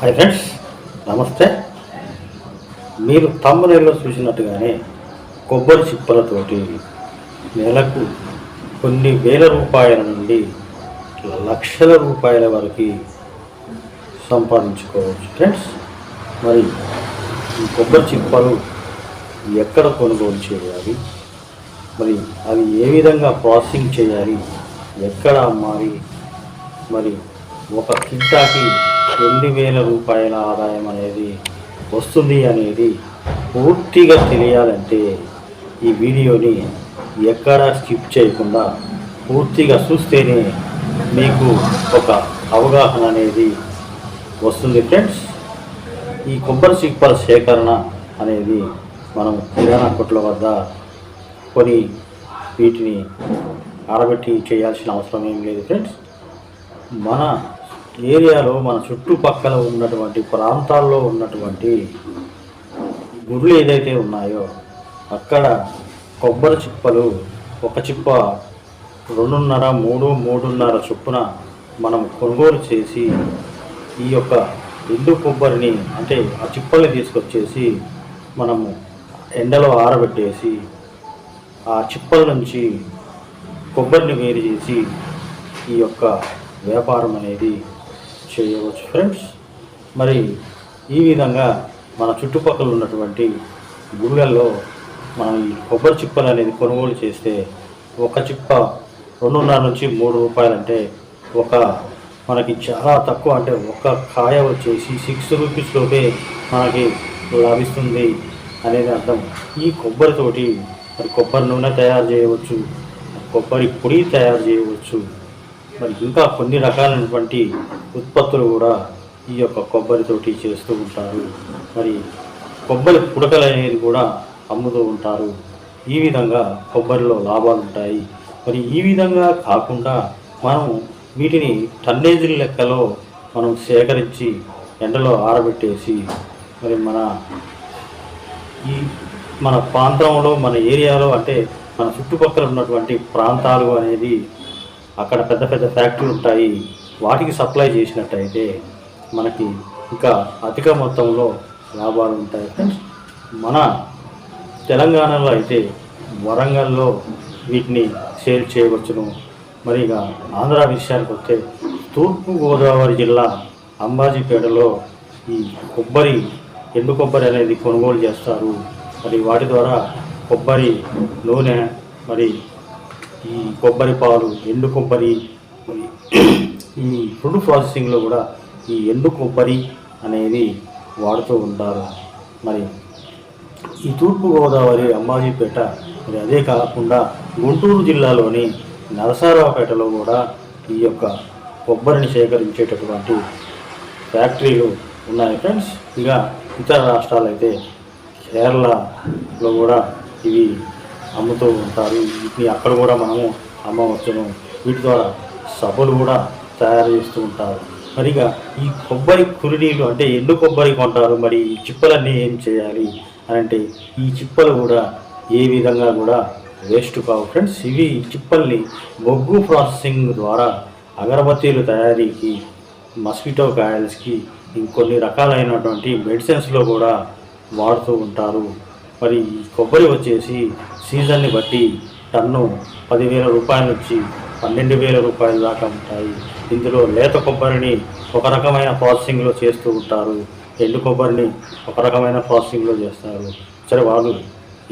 Hi friends నమస్తే. మీరు తమ్మునేలో చూసినట్టుగానే కొబ్బరి చిప్పలతోటి నెలకు కొన్ని వేల రూపాయల నుండి లక్షల రూపాయల వరకు సంపాదించుకోవచ్చు ఫ్రెండ్స్. మరి ఈ కొబ్బరి చిప్పలు ఎక్కడ కొనుగోలు చేయాలి? మరి అవి ఏ విధంగా ప్రాసెసింగ్ చేయాలి? ఎక్కడ అమ్మాలి? మరి ఒక కింటాకి రెండు వేల రూపాయల ఆదాయం అనేది వస్తుంది అనేది పూర్తిగా తెలియాలంటే ఈ వీడియోని ఎక్కడా స్కిప్ చేయకుండా పూర్తిగా చూస్తేనే మీకు ఒక అవగాహన అనేది వస్తుంది ఫ్రెండ్స్. ఈ కొబ్బరి చిప్పల సేకరణ అనేది మనం కిరాణా కొట్ల వద్ద కొని వీటిని ఆరబెట్టి చేయాల్సిన అవసరం ఏం లేదు ఫ్రెండ్స్. మన ఏరియాలో మన చుట్టుపక్కల ఉన్నటువంటి ప్రాంతాల్లో ఉన్నటువంటి గుళ్ళు ఏదైతే ఉన్నాయో అక్కడ కొబ్బరి చిప్పలు ఒక చిప్ప రెండున్నర మూడు మూడున్నర చొప్పున మనం కొనుగోలు చేసి ఈ యొక్క ఎండు కొబ్బరిని అంటే ఆ చిప్పల్ని తీసుకొచ్చేసి మనము ఎండలో ఆరబెట్టేసి ఆ చిప్పల నుంచి కొబ్బరిని వేరు చేసి ఈ యొక్క వ్యాపారం అనేది చేయవచ్చు. ఫ్రెండ్స్ మరి ఈ విధంగా మన చుట్టుపక్కల ఉన్నటువంటి గుళ్ళల్లో మనం ఈ కొబ్బరి చిప్పలు అనేది కొనుగోలు చేస్తే ఒక చిప్ప రెండున్నర నుంచి మూడు రూపాయలంటే ఒక మనకి చాలా తక్కువ అంటే ఒక కాయ వచ్చేసి సిక్స్ రూపీస్లోపే మనకి లభిస్తుంది అనేది అర్థం. ఈ కొబ్బరితోటి మరి కొబ్బరి నూనె తయారు చేయవచ్చు కొబ్బరి పొడి తయారు చేయవచ్చు. మరి ఇంకా కొన్ని రకాలైనటువంటి ఉత్పత్తులు కూడా ఈ యొక్క కొబ్బరితోటి చేస్తూ ఉంటారు. మరి కొబ్బరి పుడకలు అనేది కూడా అమ్ముతూ ఉంటారు. ఈ విధంగా కొబ్బరిలో లాభాలు ఉంటాయి. మరి ఈ విధంగా కాకుండా మనం వీటిని టన్నేజీల లెక్కలో మనం సేకరించి ఎండలో ఆరబెట్టేసి మరి మన ఈ మన ప్రాంతంలో మన ఏరియాలో అంటే మన చుట్టుపక్కల ఉన్నటువంటి ప్రాంతాలు అనేది అక్కడ పెద్ద పెద్ద ఫ్యాక్టరీలు ఉంటాయి. వాటికి సప్లై చేసినట్టయితే మనకి ఇంకా అధిక మొత్తంలో లాభాలు ఉంటాయి. ఫ్రెండ్స్ మన తెలంగాణలో అయితే వరంగల్లో వీటిని సేల్ చేయవచ్చును. మరి ఇక ఆంధ్ర విషయానికి వస్తే తూర్పుగోదావరి జిల్లా అంబాజీపేటలో ఈ కొబ్బరి ఎండు కొబ్బరి అనేది కొనుగోలు చేస్తారు. మరి వాటి ద్వారా కొబ్బరి నూనె మరి ఈ కొబ్బరి పాలు ఎండు కొబ్బరి ఈ ఫుడ్ ప్రాసెసింగ్లో కూడా ఈ ఎండు కొబ్బరి అనేది వాడుతూ ఉంటారు. మరి ఈ తూర్పుగోదావరి అంబాజీపేట మరి అదే కాకుండా గుంటూరు జిల్లాలోని నరసారావుపేటలో కూడా ఈ యొక్క కొబ్బరిని సేకరించేటటువంటి ఫ్యాక్టరీలు ఉన్నాయి ఫ్రెండ్స్. ఇక ఇతర రాష్ట్రాలు అయితే కేరళలో కూడా ఇవి అమ్ముతూ ఉంటారు. వీటిని అక్కడ కూడా మనము అమ్మవచ్చును వీటి ద్వారా సబ్బులు కూడా తయారు చేస్తూ ఉంటారు. మరిగా ఈ కొబ్బరి కురినీళ్ళు అంటే ఎండు కొబ్బరి కొంటారు? మరి ఈ చిప్పలన్నీ ఏం చేయాలి? అని అంటే ఈ చిప్పలు కూడా ఏ విధంగా కూడా వేస్ట్ కావు. ఫ్రెండ్స్ ఇవి ఈ చిప్పల్ని బొగ్గు ప్రాసెసింగ్ ద్వారా అగరబత్తీలు తయారీకి మస్కిటో కాయల్స్కి ఇంకొన్ని రకాలైనటువంటి మెడిసిన్స్లో కూడా వాడుతూ ఉంటారు. మరి కొబ్బరి వచ్చేసి సీజన్ని బట్టి టన్ను పదివేల రూపాయల నుంచి పన్నెండు వేల రూపాయల దాకా ఉంటాయి. ఇందులో లేత కొబ్బరిని ఒక రకమైన ప్రాసెసింగ్లో చేస్తూ ఉంటారు. ఎండు కొబ్బరిని ఒక రకమైన ప్రాసెసింగ్లో చేస్తారు. సరే వాళ్ళు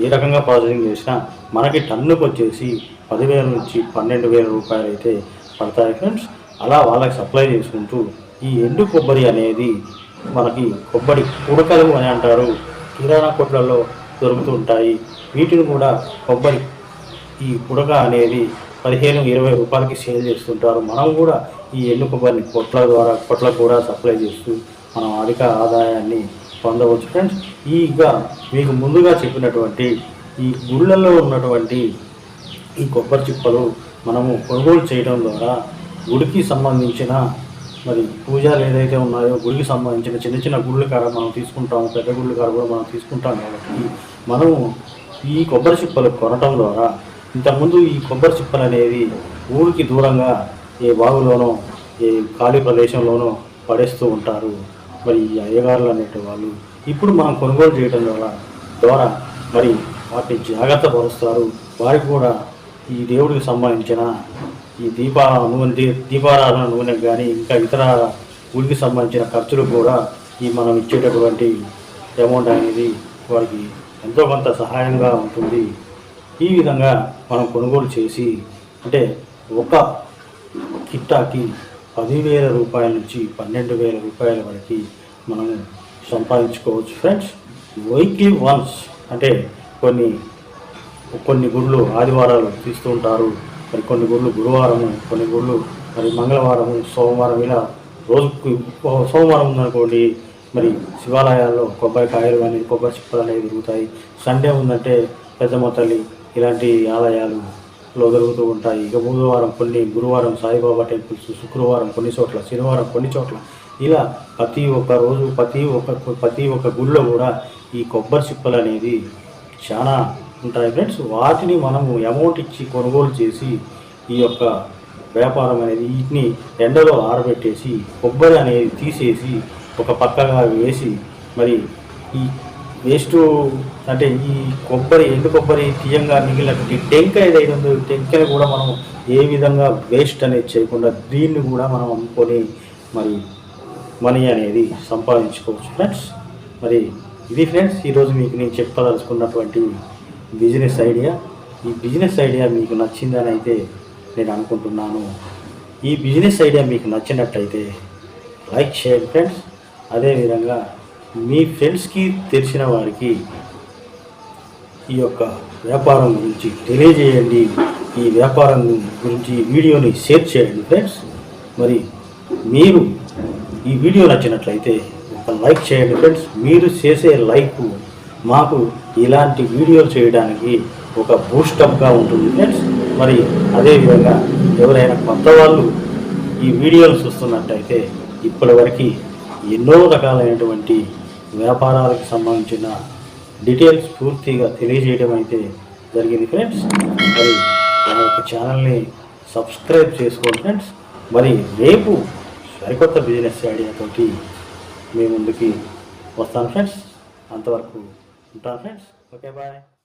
ఏ రకంగా ప్రాసెసింగ్ చేసినా మనకి టన్నుకు వచ్చేసి పదివేల నుంచి పన్నెండు వేల రూపాయలు అయితే పడతాయి ఫ్రెండ్స్. అలా వాళ్ళకి సప్లై చేసుకుంటూ ఈ ఎండు కొబ్బరి అనేది మనకి కొబ్బరి ఉడకలు అని అంటారు. కిరాణా కొట్లలో దొరుకుతూ ఉంటాయి వీటిని కూడా కొబ్బరి ఈ ఉడక అనేది పదిహేను ఇరవై రూపాయలకి సేల్ చేస్తుంటారు. మనం కూడా ఈ ఎండు కొబ్బరిని కొట్ల ద్వారా కొట్ల కూడా సప్లై చేస్తూ మనం అధిక ఆదాయాన్ని పొందవచ్చు. ఫ్రెండ్స్ ఈగా మీకు ముందుగా చెప్పినటువంటి ఈ గుళ్ళల్లో ఉన్నటువంటి ఈ కొబ్బరి చిప్పలు మనము కొనుగోలు చేయడం ద్వారా గుడికి సంబంధించిన మరి పూజలు ఏదైతే ఉన్నాయో గుడికి సంబంధించిన చిన్న చిన్న గుళ్ళు కాడ మనం తీసుకుంటాము పెద్ద గుళ్ళు కాడ కూడా మనం తీసుకుంటాం కాబట్టి మనము ఈ కొబ్బరి చిప్పలు కొనటం ద్వారా ఇంతకుముందు ఈ కొబ్బరి చిప్పలు అనేది ఊరికి దూరంగా ఏ బావిలోనో ఏ ఖాళీ ప్రదేశంలోనో పడేస్తూ ఉంటారు. మరి ఈ అయ్యగారులు అనేటి వాళ్ళు ఇప్పుడు మనం కొనుగోలు చేయడం ద్వారా ద్వారా మరి వాటిని జాగ్రత్త పరుస్తారు. వారికి కూడా ఈ దేవుడికి సంబంధించిన ఈ దీప నూనె దీపారాధన నూనె కానీ ఇంకా ఇతర గుడికి సంబంధించిన ఖర్చులు కూడా ఈ మనం ఇచ్చేటటువంటి అమౌంట్ అనేది వారికి ఎంతో కొంత సహాయంగా ఉంటుంది. ఈ విధంగా మనం కొనుగోలు చేసి అంటే ఒక కిట్టాకి పదివేల రూపాయల నుంచి పన్నెండు వేల రూపాయల వరకు మనము సంపాదించుకోవచ్చు. ఫ్రెండ్స్ వైకి వన్స్ అంటే కొన్ని కొన్ని గుళ్ళు ఆదివారాలు తీస్తూ ఉంటారు. మరి కొన్ని గుళ్ళు గురువారము కొన్ని గుళ్ళు మరి మంగళవారము సోమవారం ఇలా రోజుకు సోమవారం ఉందనుకోండి మరి శివాలయాల్లో కొబ్బరికాయలు కానీ కొబ్బరి చిప్పలు అనేవి దొరుకుతాయి సండే ఉందంటే పెద్దమ్మ తల్లి ఇలాంటి ఆలయాలులో దొరుకుతూ ఉంటాయి. ఇక బుధవారం కొన్ని గురువారం సాయిబాబా టెంపుల్స్ శుక్రవారం కొన్ని చోట్ల శనివారం కొన్ని చోట్ల. ఇలా ప్రతి ఒక్క రోజు ప్రతి ఒక్క ప్రతి ఒక్క గుడిలో కూడా ఈ కొబ్బరి చిప్పలు అనేది చాలా ఉంటాయి ఫ్రెండ్స్? వాటిని మనము అమౌంట్ ఇచ్చి కొనుగోలు చేసి ఈ యొక్క వ్యాపారం అనేది వీటిని ఎండలో ఆరబెట్టేసి కొబ్బరి అనేది తీసేసి ఒక పక్కగా వేసి మరి ఈ వేస్ట్ అంటే ఈ కొబ్బరి ఎండు కొబ్బరి తీయంగా మిగిలినటువంటి టెంకాయ ఏదైతే ఉందో టెంకాయ కూడా మనం ఏ విధంగా వేస్ట్ అనేది చేయకుండా దీన్ని కూడా మనం అమ్ముకొని మరి మనీ అనేది సంపాదించుకోవచ్చు ఫ్రెండ్స్. మరి ఇది ఫ్రెండ్స్ ఈరోజు మీకు నేను చెప్పదలుచుకున్నటువంటి బిజినెస్ ఐడియా. ఈ బిజినెస్ ఐడియా మీకు నచ్చిందని అయితే నేను అనుకుంటున్నాను. ఈ బిజినెస్ ఐడియా మీకు నచ్చినట్టయితే లైక్ చేయండి ఫ్రెండ్స్. అదేవిధంగా మీ ఫ్రెండ్స్కి తెలిసిన వారికి ఈ యొక్క వ్యాపారం గురించి తెలియజేయండి. ఈ వ్యాపారం గురించి వీడియోని షేర్ చేయండి ఫ్రెండ్స్. మరి మీరు ఈ వీడియో నచ్చినట్లయితే ఒక లైక్ చేయండి ఫ్రెండ్స్. మీరు చేసే లైక్ మాకు ఇలాంటి వీడియోలు చేయడానికి ఒక బూస్టప్గా ఉంటుంది. ఫ్రెండ్స్ మరి అదేవిధంగా ఎవరైనా కొత్త వాళ్ళు ఈ వీడియోలు చూస్తున్నట్టయితే ఇప్పటివరకు ఎన్నో రకాలైనటువంటి వ్యాపారాలకు సంబంధించిన డీటెయిల్స్ పూర్తిగా తెలియజేయడం అయితే జరిగింది ఫ్రెండ్స్ మరి నా యొక్క ఛానల్ని సబ్స్క్రైబ్ చేసుకోండి ఫ్రెండ్స్ మరి రేపు సరికొత్త బిజినెస్ ఐడియాతోటి మీ ముందుకి వస్తాను ఫ్రెండ్స్ అంతవరకు Okay, bye.